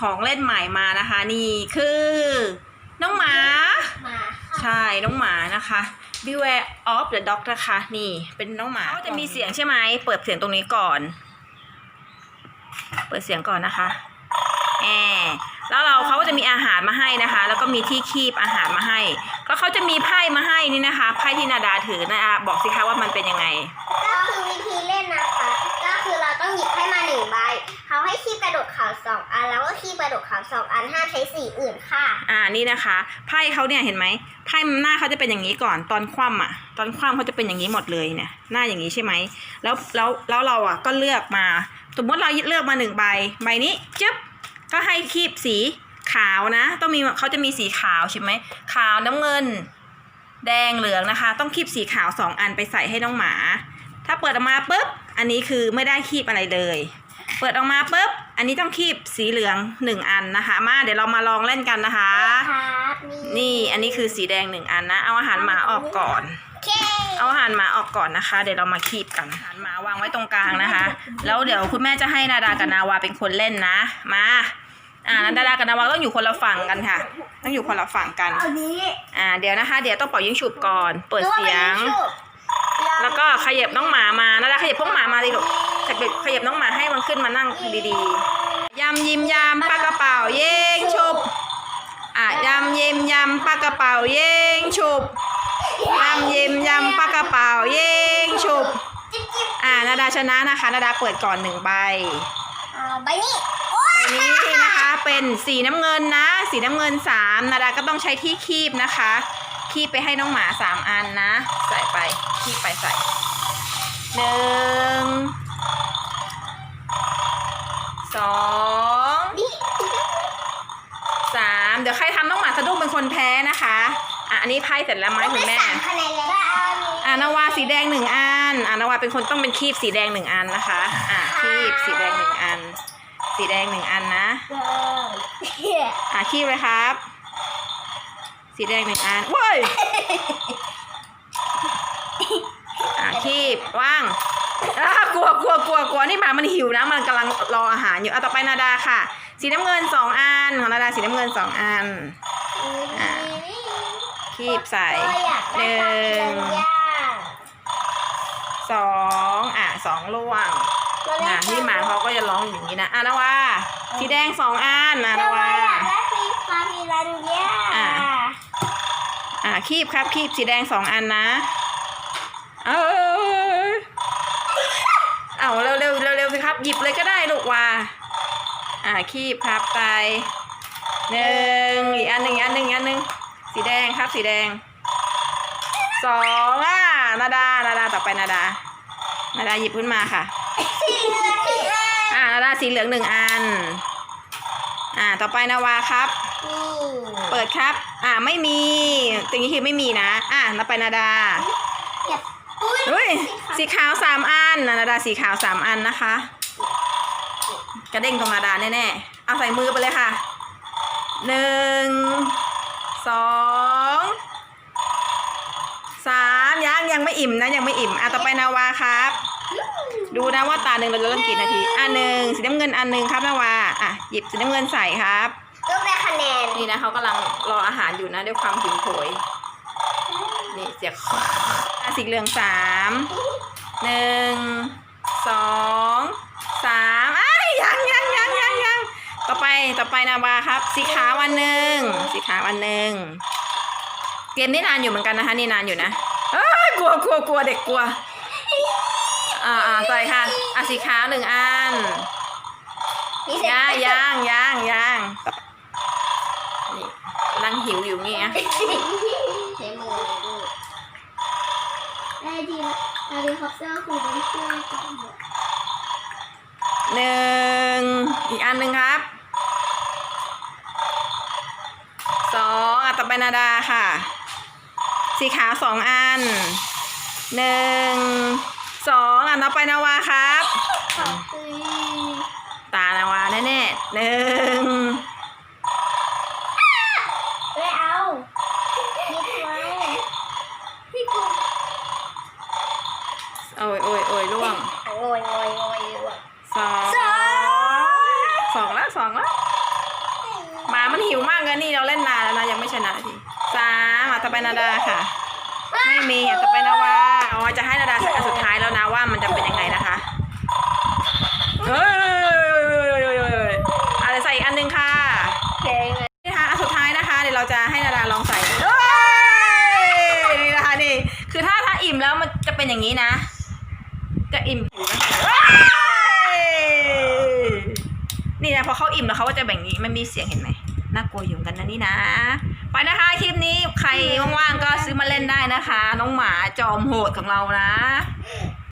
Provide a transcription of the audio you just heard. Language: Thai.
ของเล่นใหม่มานะคะ นี่คือ น้องหมามาใช่น้องหมานะคะ Beware of the dog นะคะ นี่เป็นน้องหมาเขาจะมีเสียงใช่ไหมเปิดเสียงตรงนี้ก่อน เปิดเสียงก่อนนะคะแอมแล้วเราเขาก็จะมีอาหารมาให้นะคะ แล้วก็มีที่คีบอาหารมาให้ ก็เขาจะมีไพ่มาให้นี่นะคะไพ่ที่นาดาถือนะคะบอกสิคะว่ามันเป็นยังไง ก็คือวิธีเล่นนะคะก็ คือเราต้องหยิบให้มาหนึ่งใบเขาให้คีบกระดดเขาวสองอันแล้วก็คีบกระดดเขาวสองอันห้ามใช้สีอื่นค่ะ อ่านี่นะคะไพ่เขาเนี่ยเห็นไหมไพ่หน้าเขาจะเป็นอย่างนี้ก่อนตอนคว่ำอะ ตอนคว่ำเขาจะเป็นอย่างนี้หมดเลยเนี่ยหน้าอย่างนี้ใช่ไหมแล้วแล้วแล้วเราอะก็เลือกมา สมมติเราเลือกมาหนึ่งใบใบนี้จึ๊บก็ให้คีบสีขาวนะ ต้องมีเขาจะมีสีขาวใช่ไหมขาวน้ำเงิน แดงเหลืองนะคะ ต้องคีบสีขาวสองอันไปใส่ให้น้องหมา ถ้าเปิดออกมาปุ๊บ อันนี้คือไม่ได้คีบอะไรเลย เปิดออกมาปุ๊บ อันนี้ต้องคีบสีเหลืองหนึ่งอันนะคะ มาเดี๋ยวเรามาลองเล่นกันนะคะ ครับนี่อันนี้คือสีแดงหนึ่งอันนะ เอาอาหารหมาออกก่อนโอเคเอาอาหารหมาออกก่อนนะคะ เดี๋ยวเรามาคีบกันอาหารหมาวางไว้ตรงกลางนะคะ แล้วเดี๋ยวคุณแม่จะให้นาดากับนาวาเป็นคนเล่นนะ มา อ่านาดากับนาวาต้องอยู่คนละฝั่งกันค่ะ ต้องอยู่คนละฝั่งกัน เอานี้อ่าเดี๋ยวนะคะ เดี๋ยวต้องเป่ายิงฉุบก่อน เปิดเสียง แล้วก็ขยับน้องหมามานาดาขยับพวกหมามาดิลูกขยับขยับน้องหมาให้มันขึ้นมานั่งดีๆยำยิ้มยำปากกระเป๋าเย้งฉุบอะยำยิ้มยำปากกระเป๋าเย้งฉุบยำยิ้มยำปากกระเป๋าเย้งฉุบจิ๊บจิ๊บอ่านาดาชนะนะคะนาดาเปิดก่อนหนึ่งใบเอาใบนี้ใบนี้นะคะเป็นสีน้ำเงินนะ สีน้ำเงินสามนาดาก็ต้องใช้ที่คีบนะคะ คีบไปให้น้องหมาสามอันนะ ใส่ไปคีบไปใส่หนึ่งสองนี่สามเดี๋ยวใครทำน้องหมาสะดุ้งเป็นคนแพ้นะคะอะอันนี้ไพ่เสร็จแล้วไหมคุณแม่สามคะแนนแล้วก็เอานี้อ่านาวาสีแดงหนึ่งอันอ่านาวาเป็นคนต้องเป็นคีบสีแดงหนึ่งอันนะคะอ่าคีบสีแดงหนึ่งอัน สีแดงหนึ่งอันนะเอออ่าคีบเลยครับ สีแดงหนึ่งอันเว้ยอ่าคีบว่างอ่ากลัวกลัวกลัวกลัวนี่หมามันหิวนะ มันกำลังรออาหารอยู่อะต่อไปนาดาค่ะ สีน้ำเงินสองอันของนาดาสีน้ำเงินสองอัน อะ คีบใส่ก็อยากหได้นึ่ความงเป็นย่างสองอะสองล่วงอะนี่หมาเขาก็จะร้องอย่างนี้นะอะนาวาสีแดงสองอันนะเรานาวาอยากได้ฟีฟาฟิลันย่า อะอะคีบครับคีบสีแดงสองอันนะ เออเอาเร็วเร็วเร็วเร็วสิครับหยิบเลยก็ได้ลูกว่า อะคีบครับไปหนึ่งอีกอันหนึ่งอีกอันหนึ่งอีกอันหนึ่งสีแดงครับสีแดงสองอะนาดานาดาต่อไปนาดานาดาหยิบขึ้นมาค่ะ สีเหลืองนี่อะอ่านาดาสีเหลืองหนึ่งอัน อ่า ต่อไปนาวาครับนี่เปิดครับ อ่า ไม่มีตรงนี้คือไม่มีนะ อ่าต่อไปนาดาอย่าอุ้ยเฮ้ย สีขาวสามอันนาดาสีขาวสามอันนะคะ กระเด้งตรงนาดาแน่ๆ เอาใส่มือไปเลยค่ะ หนึ่ง สองสามยังยังไม่อิ่มนะยังไม่อิ่ม อะต่อไปนาวาครับ ดูนะว่าตาหนึ่งเราจะเล่นกี่นาทีอะหนึ่งสีน้ำเงินอันหนึ่งครับนาวาอะหยิบสีน้ำเงินใส่ครับลูกได้คะแนนนี่นะเขากำลังรออาหารอยู่นะด้วยความหิวโหยนี่เสียงอะสีเหลืองสามหนึ่งสองสามอ้ายยังยังยังยังยังต่อไปต่อไปนาวาครับ สีขาวอันหนึ่งสีขาวอันหนึ่งเกมนี้นานอยู่เหมือนกันนะคะนี่นานอยู่นะเอ้ยกลัวกลัวกลัวเด็กกลัว อ่าอ่าใส่ค่ะอะสีขาวหนึ่งอันนี่เสร็จย่างย่างย่างย่างนี่กำลังหิวอยู่นี่อะใช้มือเลยลูกได้ดีละเฮลิคอปเตอร์คงต้องช่วยกันหมดหนึ่งอีกอันหนึ่งครับสองอะต่อไปนาดาค่ะ สีขาวสองอันหนึ่ง สองอะต่อไปนาวาครับขอบคุณตานาวาแน่ๆหนึ่งไม่เอานิดไว้พี่กุ๊กโอ้ยโอ้ยโอ้ยล่วงโงยโงยโงยอยู่อะสองสองสองแล้วสองแล้วหมามันหิวมากเลยนี่เราเล่นนานแล้วนะยังไม่ชนะทีสามอะต่อไปนาดาค่ะ ไม่มีอะต่อไปนาวาอ๋อจะให้นาดาใส่อันสุดท้ายแล้วนะว่ามันจะเป็นยังไงนะคะเฮ้ยอะไรใส่อีกอันหนึงค่ะ เพลงเลย นี่นะคะอันสุดท้ายนะคะ เดี๋ยวเราจะให้นาดาลองใส่เฮ้ยนี่นะคะนี่ คือถ้าถ้าอิ่มแล้วมันจะเป็นอย่างนี้นะ จะอิ่มเฮ้ยนี่นะพอเขาอิ่มแล้วเขาก็จะแบบนี้มันมีเสียงเห็นไหมน่ากลัวอยู่เหมือนกันนะนี่นะ ไปนะคะคลิปนี้ใครว่างๆก็ซื้อมาเล่นได้นะคะ น้องหมาจอมโหดของเรานะ